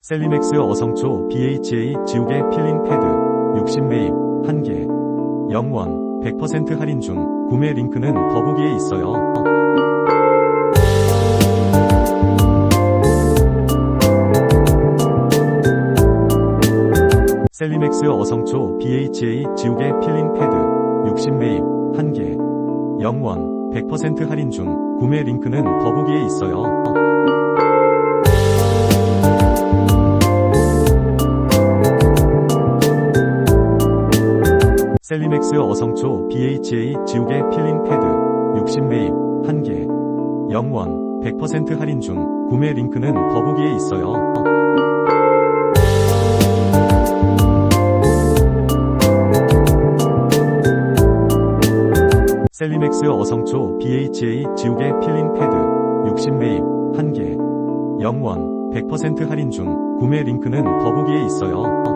셀리맥스 어성초 BHA 지우개 필링 패드 60매입 1개 0원 100% 할인 중 구매 링크는 더보기에 있어요. 셀리맥스 어성초 BHA 지우개 필링 패드 60매입 1개 0원 100% 할인 중 구매 링크는 더보기에 있어요. 셀리맥스 어성초 BHA 지우개 필링 패드 60매입 1개 0원 100% 할인 중 구매 링크는 더보기에 있어요. 셀리맥스 어성초 BHA 지우개 필링 패드 60매입 1개 0원 100% 할인 중 구매 링크는 더보기에 있어요.